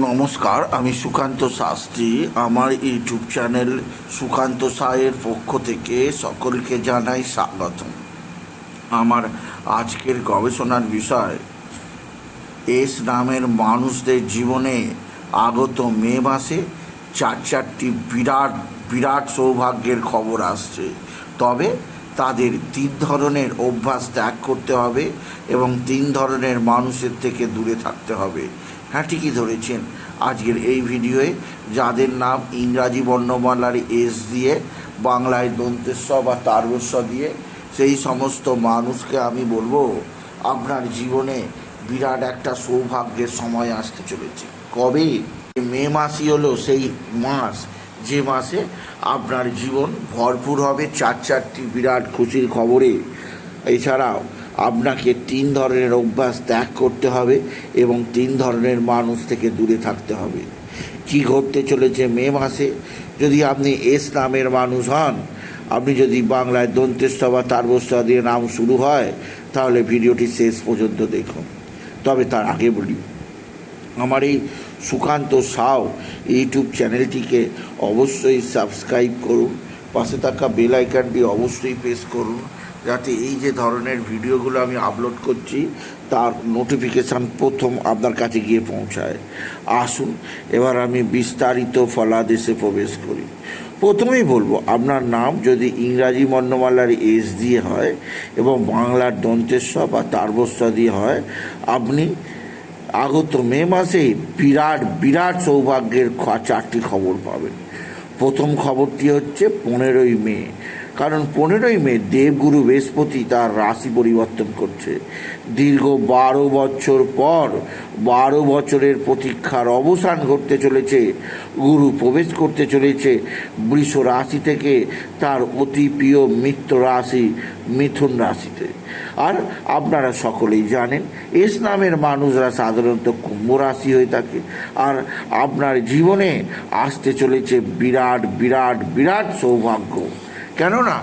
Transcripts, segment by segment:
নমস্কার, আমি সুকান্ত শাস্ত্রী। আমার ইউটিউব চ্যানেল সুকান্ত সায়ের পক্ষ থেকে সকলকে জানাই স্বাগত আমার আজকের গবেষণার বিষয়, এস নামের মানুষদের জীবনে আগত মে মাসে চার চারটি বিরাট বিরাট সৌভাগ্যের খবর আসছে। তবে তাদের তিন ধরনের অভ্যাস ত্যাগ করতে হবে এবং তিন ধরনের মানুষের থেকে দূরে থাকতে হবে। হ্যাঁ ঠিকই ধরেছেন। আজকের এই ভিডিওয়ে যাদের নাম ইংরাজি বর্ণমালার এস দিয়ে, বাংলায় দন্তেস্ব বা তারবস্ব দিয়ে, সেই সমস্ত মানুষকে আমি বলব, আপনার জীবনে বিরাট একটা সৌভাগ্যের সময় আসতে চলেছে। কবে? মে মাসই হলো সেই মাস। যে মাসে আপনার জীবন ভরপুর হবে চার চারটি বিরাট খুশির খবরে। এছাড়াও আপনাকে তিন ধরনের অভ্যাস ত্যাগ করতে হবে এবং তিন ধরনের মানুষ থেকে দূরে থাকতে হবে। কি ঘটতে চলেছে মে মাসে? যদি আপনি এস নামের মানুষ হন, আপনি যদি বাংলায় দন্তেস্ব বা তারবস্ব দিয়ে নাম শুরু হয়, তাহলে ভিডিওটি শেষ পর্যন্ত দেখুন। তবে তার আগে বলি, আমার এই সুকান্ত সাও ইউটিউব চ্যানেলটিকে অবশ্যই সাবস্ক্রাইব করুন, পাশে থাকা বেল আইকনটি অবশ্যই প্রেস করুন যাতে এই যে ধরনের ভিডিওগুলো আমি আপলোড করছি, তার নোটিফিকেশান প্রথম আপনার কাছে গিয়ে পৌঁছায়। আসুন, এবার আমি বিস্তারিত ফলাদেশে প্রবেশ করি। প্রথমেই বলব, আপনার নাম যদি ইংরাজি বর্ণমালার এস দিয়ে হয় এবং বাংলার দন্তেস্ব বা তারবস্ব দিয়ে হয়, আপনি আগত মে মাসে বিরাট বিরাট সৌভাগ্যের চারটি খবর পাবেন। প্রথম খবরটি হচ্ছে পনেরোই মে কারণ পনেরোই মে দেবগুরু বৃহস্পতি তার রাশি পরিবর্তন করছে। দীর্ঘ বারো বছর পর বারো বছরের প্রতীক্ষার অবসান ঘটতে চলেছে। গুরু প্রবেশ করতে চলেছে। বৃষ রাশি থেকে তার অতি প্রিয় মিত্র রাশি মিথুন রাশিতে। আর আপনারা সকলেই জানেন, এস নামের মানুষরা সাধারণত কুম্ভ রাশি হয়ে থাকে। আর আপনার জীবনে আসতে চলেছে বিরাট বিরাট বিরাট সৌভাগ্য। কেননা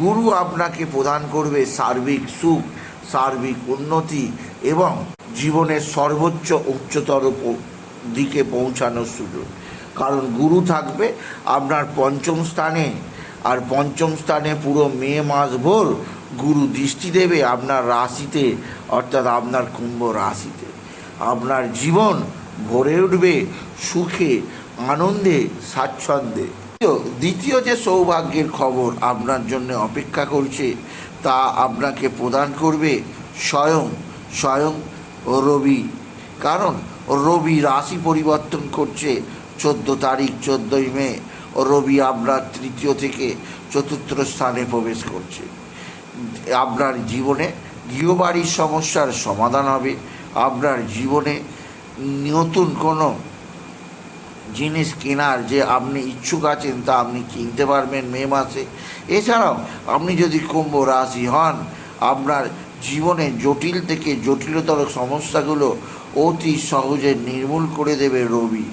গুরু আপনাকে প্রদান করবে সার্বিক সুখ, সার্বিক উন্নতি এবং জীবনের সর্বোচ্চ উচ্চতর দিকে পৌঁছানোর সুযোগ। কারণ গুরু থাকবে আপনার পঞ্চম স্থানে, আর পঞ্চম স্থানে পুরো মে মাস ভোর গুরু দৃষ্টি দেবে আপনার রাশিতে, অর্থাৎ আপনার কুম্ভ রাশিতে। আপনার জীবন ভরে উঠবে সুখে, আনন্দে, স্বাচ্ছন্দ্যে। দ্বিতীয়- যে সৌভাগ্যের খবর আপনার জন্য অপেক্ষা করছে, তা আপনাকে প্রদান করবে স্বয়ং স্বয়ং রবি। কারণ রবি রাশি পরিবর্তন করছে চোদ্দ তারিখ, চোদ্দোই মে। রবি আপনার তৃতীয় থেকে চতুর্থ স্থানে প্রবেশ করছে। আপনার জীবনে গৃহবাড়ির সমস্যার সমাধান হবে। আপনার জীবনে নতুন কোনো জিনিস কেনার যে আপনি ইচ্ছুক আছেন তা আপনি কিনতে পারবেন মে মাসে। এছাড়াও আপনি যদি কুম্ভ রাশি হন, আপনার জীবনে জটিল থেকে জটিলতর সমস্যাগুলো অতি সহজে নির্মূল করে দেবে রবি।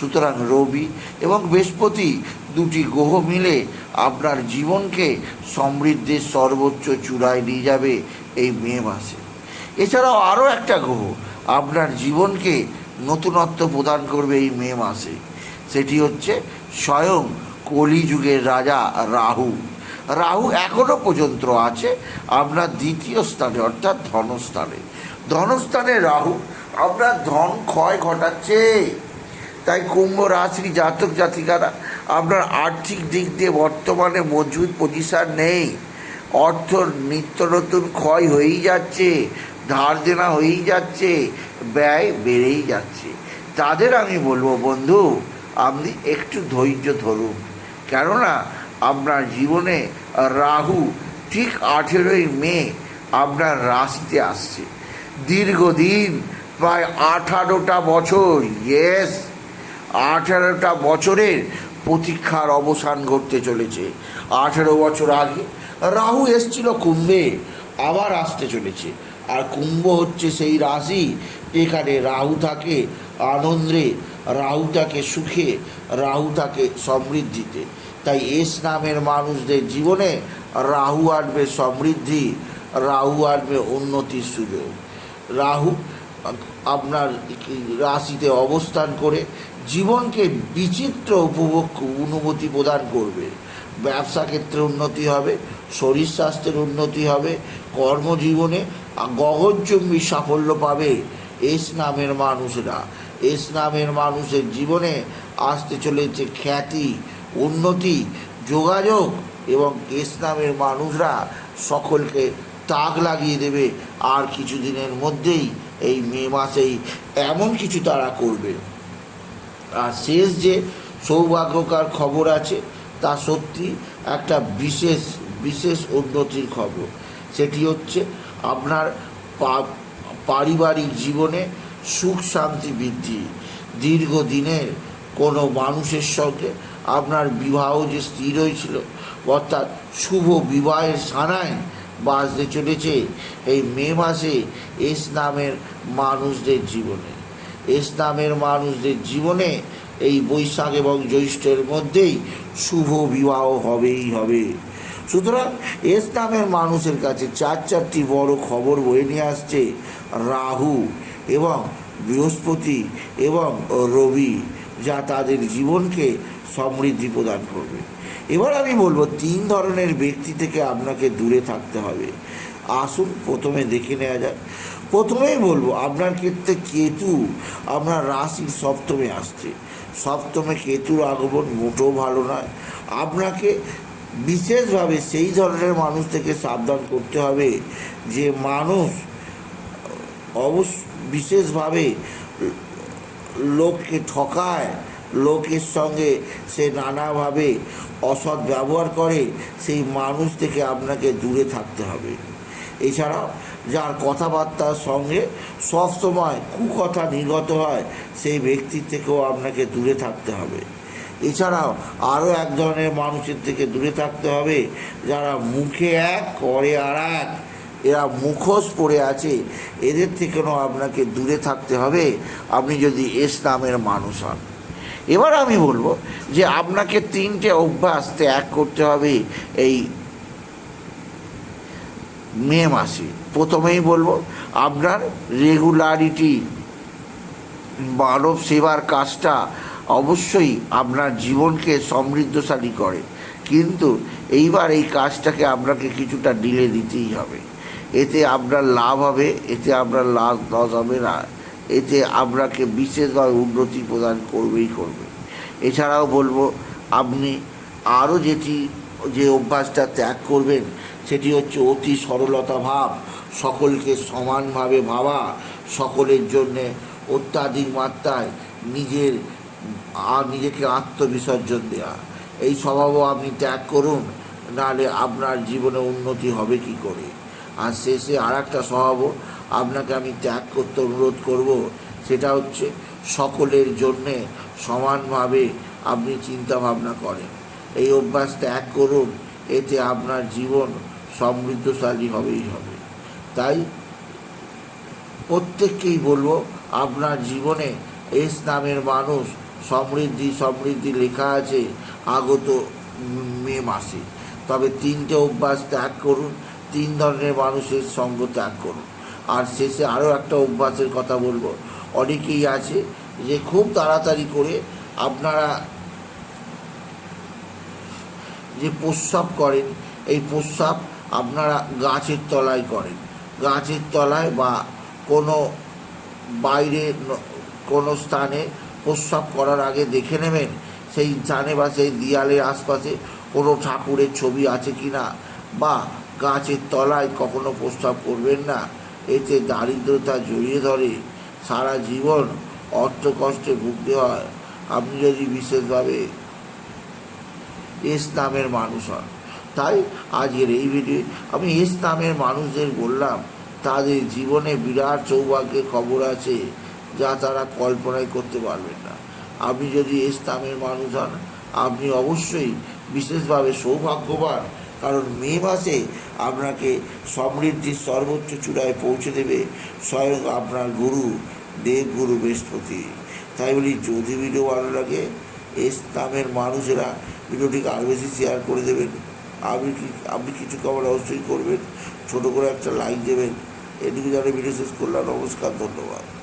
সুতরাং রবি এবং বৃহস্পতি দুটি গ্রহ মিলে আপনার জীবনকে সমৃদ্ধির সর্বোচ্চ চূড়ায় নিয়ে যাবে এই মে মাসে। এছাড়াও আরও একটা গ্রহ, আপনার জীবনকে নতুনত্ব প্রদান করবে এই মে মাসে। সেটি হচ্ছে স্বয়ং কলিযুগের রাজা রাহু। রাহু এখনও পর্যন্ত আছে আপনার দ্বিতীয় স্থানে, অর্থাৎ ধনস্থানে। ধনস্থানে রাহু আপনার ধন ক্ষয় ঘটাচ্ছে। তাই কুম্ভ রাশির জাতক জাতিকারা, আপনার আর্থিক দিক দিয়ে বর্তমানে মজবুত পজিশান নেই। অর্থ নিত্য নতুন ক্ষয় হয়েই যাচ্ছে। ধার দেনা হয়েই যাচ্ছে, ব্যয় বেড়েই যাচ্ছে। তাদের আমি বলব, বন্ধু, আপনি একটু ধৈর্য ধরুন। কেননা আপনার জীবনে রাহু ঠিক আঠেরোই মে আপনার রাশিতে আসছে। দীর্ঘদিন প্রায় আঠারোটা বছর ইয়েস আঠারোটা বছরের প্রতীক্ষার অবসান ঘটতে চলেছে। আঠেরো বছর আগে রাহু এসছিল কুম্ভে, আবার আসতে চলেছে। আর কুম্ভ হচ্ছে সেই রাশি। এখানে রাহু থাকে আনন্দে, রাহু থাকে সুখে, রাহু থাকে সমৃদ্ধিতে। তাই এস নামের মানুষদের জীবনে রাহু আনবে সমৃদ্ধি, রাহু আনবে উন্নতির সুযোগ। রাহু আপনার রাশিতে অবস্থান করে জীবনকে বিচিত্র উপভোগ, অনুভূতি প্রদান করবে। ব্যবসা ক্ষেত্রে উন্নতি হবে শরীর স্বাস্থ্যের উন্নতি হবে, কর্মজীবনে গগনচুম্বী সাফল্য পাবে এস নামের মানুষরা। এস নামের মানুষের জীবনে আসতে চলেছে খ্যাতি, উন্নতি, যোগাযোগ এবং এস নামের মানুষরা সকলকে তাক লাগিয়ে দেবে। আর কিছুদিনের মধ্যেই এই মে মাসেই এমন কিছু তারা করবে। আর শেষ যে সৌভাগ্যকার খবর আছে, তা সত্যি একটা বিশেষ বিশেষ উন্নতির খবর। সেটি হচ্ছে আপনার পারিবারিক জীবনে সুখ শান্তি বৃদ্ধি। দীর্ঘদিনের কোনো মানুষের সঙ্গে আপনার বিবাহ যে স্থির হয়েছিল, অর্থাৎ শুভ বিবাহের সানায় বাজতে চলেছে এই মে মাসে এস নামের মানুষদের জীবনে। এস নামের মানুষদের জীবনে এই বৈশাখ এবং জ্যৈষ্ঠের মধ্যেই শুভ বিবাহ হবেই হবে। সুতরাং এস নামের মানুষের কাছে চার চারটি বড় খবর বয়ে নিয়ে আসছে, রাহু এবং বৃহস্পতি এবং রবি, যা তাদের জীবনকে সমৃদ্ধি প্রদান করবে। এবার আমি বলব, তিন ধরনের ব্যক্তি থেকে আপনাকে দূরে থাকতে হবে। আসুন, প্রথমে দেখে নেওয়া যাক। প্রথমেই বলব, আপনার ক্ষেত্রে কেতু আপনার রাশির সপ্তমে আসছে। সপ্তমে কেতুর আগমন মোটেও ভালো নয়। আপনাকে বিশেষভাবে সেই ধরনের মানুষ থেকে সাবধান করতে হবে যে মানুষ অবশ্য বিশেষভাবে লোককে ঠকায়, লোকের সঙ্গে সে নানাভাবে অসৎ ব্যবহার করে, সেই মানুষ থেকে আপনাকে দূরে থাকতে হবে। এছাড়াও যার কথাবার্তার সঙ্গে সবসময় কুকথা নির্গত হয়, সেই ব্যক্তির থেকেও আপনাকে দূরে থাকতে হবে। এছাড়াও আরও এক ধরনের মানুষের থেকে দূরে থাকতে হবে, যারা মুখে এক করে আর এক। এরা মুখোশ পড়ে আছে, এদের থেকেও আপনাকে দূরে থাকতে হবে, আপনি যদি এস নামের মানুষ হন। এবার আমি বলব যে আপনাকে তিনটে অভ্যাস ত্যাগ করতে হবে এই মে মাসে। প্রথমেই বলব, আপনার রেগুলারিটি মানব সেবার কাজটা অবশ্যই আপনার জীবনকে সমৃদ্ধশালী করে। কিন্তু এইবার এই কাজটাকে আপনাকে কিছুটা ডিলে দিতেই হবে। এতে আপনার লাভ হবে, এতে আপনার লাভ লস হবে না। এতে আপনাকে বিশেষভাবে উন্নতি প্রদান করবেই করবে। এছাড়াও বলব, আপনি আরও যেটি, যে অভ্যাসটা ত্যাগ করবেন, সেটি হচ্ছে অতি সরলতা ভাব, সকলকে সমানভাবে ভাবা, সকলের জন্যে অত্যাধিক মাত্রায় নিজের আর নিজেকে আত্মবিসর্জন দেওয়া এই স্বভাবও আপনি ত্যাগ করুন, নাহলে আপনার জীবনে উন্নতি হবে কি করে? আর শেষে আর একটা স্বভাবও আপনাকে আমি ত্যাগ করতে অনুরোধ করব, সেটা হচ্ছে সকলের জন্যে সমানভাবে আপনি চিন্তা ভাবনা করেন। এই অভ্যাস ত্যাগ করুন, এতে আপনার জীবন সমৃদ্ধশালী হবেই হবে। তাই প্রত্যেককেই বলব, আপনার জীবনে এস নামের মানুষ সমৃদ্ধি সমৃদ্ধি লেখা আছে, আগত মে মাসে। তবে তিনটে অভ্যাস ত্যাগ করুন, তিন ধরনের মানুষের সঙ্গ ত্যাগ করুন। আর শেষে আরও একটা অভ্যাসের কথা বলব। অনেকেই আছে যে খুব তাড়াতাড়ি করে আপনারা যে প্রস্রাব করেন, এই প্রস্রাব আপনারা গাছের তলায় করেন। গাছের তলায় বা কোনো বাইরে কোনো স্থানে প্রস্রাব করার আগে দেখে নেবেন সেই স্থানে বা সেই দেয়ালের আশপাশে কোনো ঠাকুরের ছবি আছে কি না বা গাছের তলায় কখনো প্রস্রাব করবেন না। এতে দারিদ্রতা জড়িয়ে ধরে, সারা জীবন অর্থ কষ্টে ভুগতে হয়। আপনি যদি বিশেষভাবে এস নামের মানুষ হন, তাই আজকের এই ভিডিও আমি এস নামের মানুষদের বললাম, তাদের জীবনে বিরাট সৌভাগ্যের খবর আছে। যা তারা কল্পনাই করতে পারবেন না। আপনি যদি এস নামের মানুষ হন, আপনি অবশ্যই বিশেষভাবে সৌভাগ্যবান, কারণ মে মাসে আপনাকে সমৃদ্ধির সর্বোচ্চ চূড়ায় পৌঁছে দেবে স্বয়ং আপনার গুরু, দেবগুরু বৃহস্পতি। তাই বলি, যদি ভিডিও ভালো লাগে এস নামের মানুষেরা ভিডিওটিকে আরও বেশি শেয়ার করে দেবেন। আপনি কি, আপনি কিছু কমেন্ট অবশ্যই করবেন। ছোটো করে একটা লাইক দেবেন। এটুকু জানে ভিডিও শেষ করলাম। নমস্কার, ধন্যবাদ।